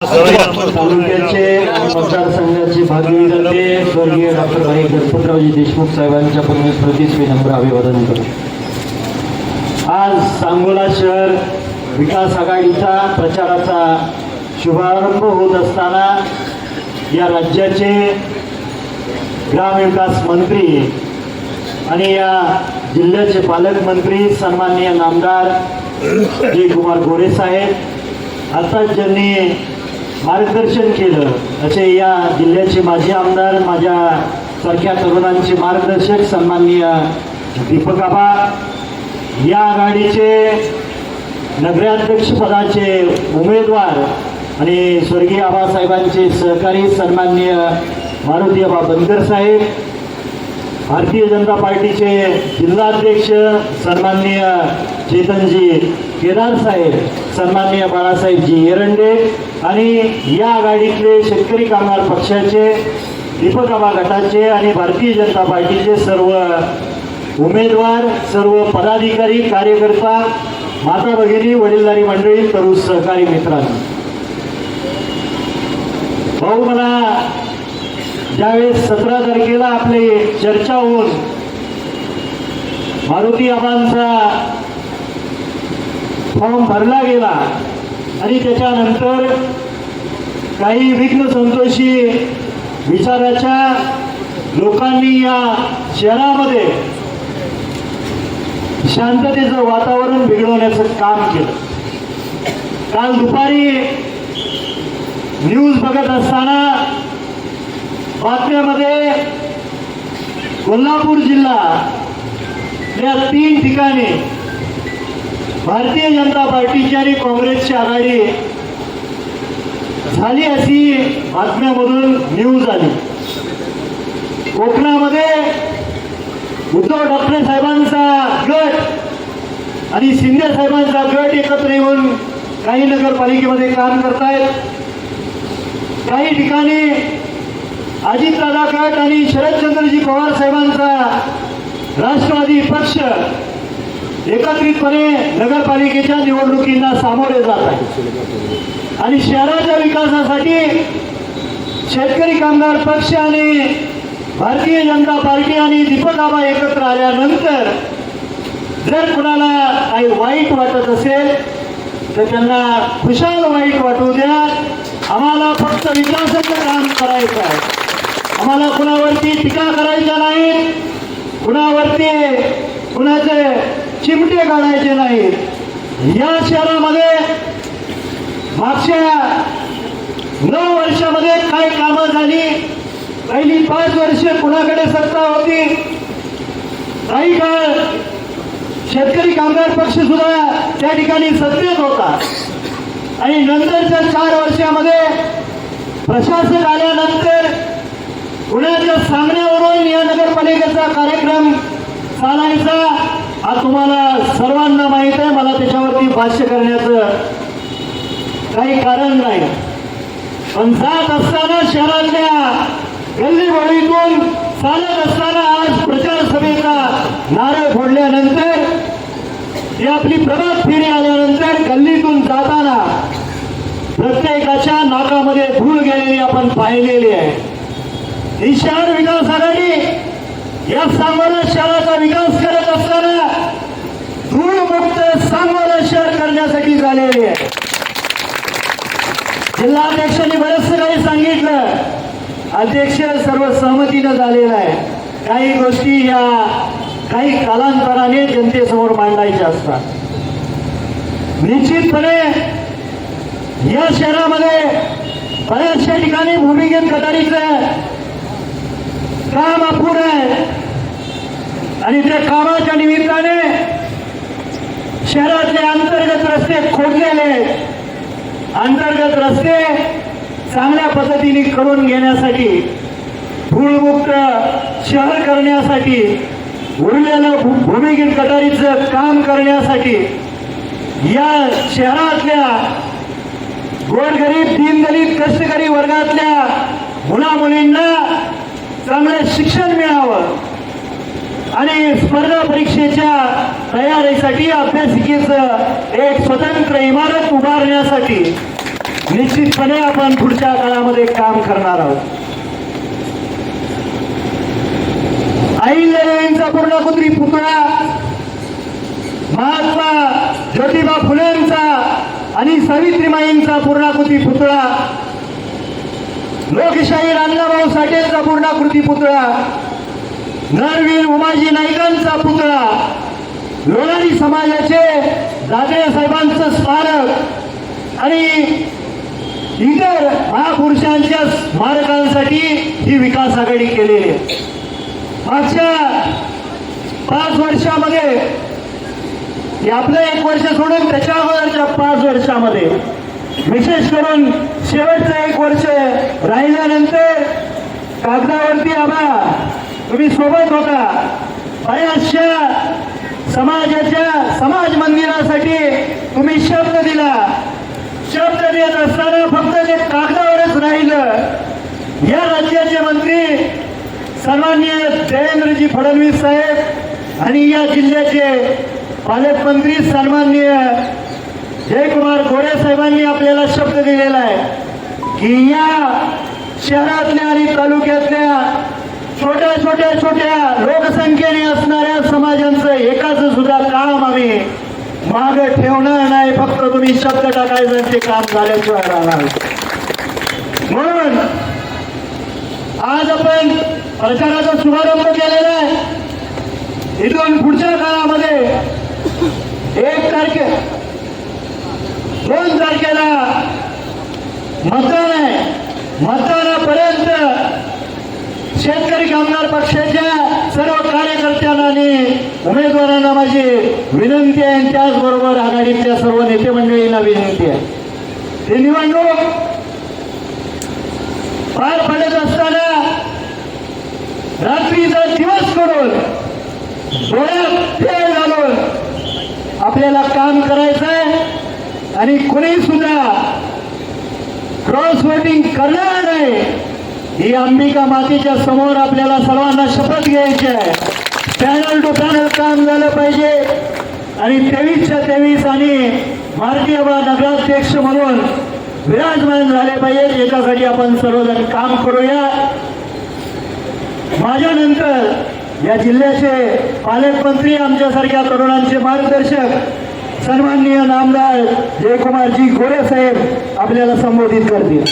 तालुक्याचे आणि मतदारसंघाचे स्वर्गीय डॉक्टर भाई गणपतरावजी देशमुख साहेबांच्या मी नम्र अभिवादन करतो. आज सांगोला शहर विकास आघाडीचा प्रचाराचा शुभारंभ होत असताना या राज्याचे ग्रामविकास मंत्री आणि या जिल्ह्याचे पालकमंत्री सन्माननीय नामदार जयकुमार गोरे साहेब आता ज्यांनी मार्गदर्शन केलं. असे या जिल्ह्याचे माजी आमदार माझ्या सारख्या तरुणांचे मार्गदर्शक सन्माननीय दीपक आबा या आघाडीचे नगराध्यक्षपदाचे उमेदवार आणि स्वर्गीय आबासाहेबांचे सहकारी सन्माननीय मारुती आबा बनकर साहेब भारतीय जनता पार्टीचे जिल्हाध्यक्ष सन्माननीय चेतनजी केदार साहेब सन्माननीय बाळासाहेबजी एरंडे आणि या आघाडीतले शेतकरी कामगार पक्षाचे दीपक आबा गटाचे आणि भारतीय जनता पार्टीचे सर्व उमेदवार सर्व पदाधिकारी कार्यकर्ता माता भगिनी वडीलधारी मंडळी तरुण सहकारी मित्रांनो. भाऊ मला ज्यावेळेस सतरा तारखेला आपली चर्चा होऊन मारुती आबांचा फॉर्म भरला गेला आणि त्याच्यानंतर काही विघ्न संतोषी विचाराच्या लोकांनी या शहरामध्ये शांततेचं वातावरण बिघडवण्याचं काम केलं. काल दुपारी न्यूज बघत असताना बातम्यामध्ये कोल्हापूर जिल्हा या तीन ठिकाणी भारतीय जनता पार्टीची आणि काँग्रेसची आघाडी झाली अशी बातम्यामधून न्यूज आली. कोकणामध्ये उद्धव ठाकरे साहेबांचा गट आणि शिंदे साहेबांचा गट एकत्र येऊन काही नगरपालिकेमध्ये काम करतायत. काही ठिकाणी अजितदादा गट आणि शरदचंद्रजी पवार साहेबांचा राष्ट्रवादी पक्ष एकत्रितपणे नगरपालिकेच्या निवडणुकींना सामोरे जात आहे. आणि शहराच्या विकासासाठी शेतकरी कामगार पक्ष आणि भारतीय जनता पार्टी आणि दीपक आबा एकत्र आल्यानंतर जर कुणाला काही वाईट वाटत असेल तर त्यांना खुशाल वाईट वाटू द्या. आम्हाला फक्त विकासाचं काम करायचं आहे. आम्हाला कुणावरती टीका करायच्या नाही कुणावरती कुणाचे चिमटे काढायचे नाहीत. या शहरामध्ये मागच्या नऊ वर्षामध्ये काय कामं झाली. पहिली पाच वर्ष कुणाकडे सत्ता होती? काही काळ शेतकरी कामगार पक्ष सुद्धा त्या ठिकाणी सत्तेत होता. आणि नंतरच्या चार वर्षामध्ये प्रशासक आल्यानंतर पुण्याच्या सांगण्यावरून या नगरपालिकेचा कार्यक्रम चालायचा. हा तुम्हाला सर्वांना माहीत आहे मला त्याच्यावरती भाष्य करण्याचं काही कारण नाही. पण जात असताना शहरातल्या गल्ली बोळीतून चालत असताना आज प्रचार सभेचा नारळ फोडल्यानंतर ही आपली प्रभात फेरी आल्यानंतर गल्लीतून जाताना प्रत्येकाच्या नाकामध्ये धूळ गेलेली आपण पाहिलेली आहे. ही शहर विकास आघाडी या सांगोला शहराचा विकास करत असताना धूळमुक्त सांगोला शहर करण्यासाठी झालेली आहे. जिल्हाध्यक्षांनी बरंचसं काही सांगितलं. अध्यक्ष सर्व सहमतीनं झालेलं आहे. काही गोष्टी या काही कालांतराने जनतेसमोर मांडायच्या असतात. निश्चितपणे या शहरामध्ये बऱ्याचशा ठिकाणी भूमिगत गटारीचं काम अपुर आहे आणि त्या कामाच्या निमित्ताने शहरातले अंतर्गत रस्ते खोडलेले अंतर्गत रस्ते चांगल्या पद्धतीने करून घेण्यासाठी धूळमुक्त शहर करण्यासाठी उरलेलं भूमिगीर भूमिगत गटारीचं काम करण्यासाठी या शहरातल्या गोरगरीब दीनदलित कष्टकरी वर्गातल्या मुला मुलींना चांगलं शिक्षण मिळावं. आणि स्पर्धा परीक्षेच्या तयारीसाठी अभ्यासिकेचं एक स्वतंत्र इमारत उभारण्यासाठी निश्चितपणे आपण पुढच्या काळामध्ये काम करणार आहोत. अहिल्यादेवींचा पूर्णकुत्री पुतळा महात्मा ज्योतिबा फुलेंचा आणि सावित्रीमाईंचा पूर्णाकृती पुतळा लोकशाही अण्णाभाऊ साठेंचा पूर्णाकृती पुतळा. नरवीर उमाजी नाईकांचा पुतळा. लोणारी समाजाचे दादे साहेबांचं स्मारक. आणि इतर महापुरुषांच्या स्मारकांसाठी ही विकास आघाडी केलेली आहे. मागच्या पाच वर्षामध्ये आपलं एक वर्ष सोडून त्याच्या अगोदरच्या पाच वर्षामध्ये विशेष करून शेवटचं एक वर्ष राहिल्यानंतर कागदावरती आम्हा तुम्ही सोबत होता. बऱ्याचशा समाजाच्या समाज मंदिरासाठी तुम्ही शब्द दिला. शब्द देत असताना फक्त ते कागदावरच राहिलं या राज्याचे मंत्री सन्मान्य देवेंद्रजी फडणवीस साहेब आणि या जिल्ह्याचे पालकमंत्री सन्मान्य जयकुमार गोरे साहेबांनी आपल्याला शब्द दिलेला आहे की या शहरातल्या आणि तालुक्यातल्या छोट्या छोट्या छोट्या लोकसंख्येने असणाऱ्या समाजांचं एकाच सुद्धा काम आम्ही माग ठेवणार नाही. फक्त तुम्ही शब्द टाकायचं ते काम झाल्याशिवाय राहणार म्हणून आज आपण प्रचाराचा शुभारंभ केलेला आहे. इथून पुढच्या काळामध्ये एक तारखे दोन तारखेला मतदान आहे. मतदानापर्यंत शेतकरी कामगार पक्षाच्या सर्व कार्यकर्त्यांना आणि उमेदवारांना माझी विनंती आहे. आणि त्याचबरोबर आघाडीतल्या सर्व नेते मंडळींना विनंती आहे. ही निवडणूक पार पडत असताना रात्रीचा दिवस करून डोळ्यात फेळ घालून आपल्याला काम करायचं आहे. आणि कुणी सुद्धा क्रॉस वोटिंग करणार नाही ही अंबिका मातेच्या समोर आपल्याला सर्वांना शपथ घ्यायची आहे. पॅनल टू पॅनल काम झालं पाहिजे. आणि तेवीसच्या तेवीस आणि भारतीय नगराध्यक्ष म्हणून विराजमान झाले पाहिजे याच्यासाठी आपण सर्वजण काम करूया. माझ्यानंतर या जिल्ह्याचे पालकमंत्री आमच्यासारख्या तरुणांचे मार्गदर्शक सन्माननीय नामदार जयकुमारजी गोरे साहेब आपल्याला संबोधित करतील.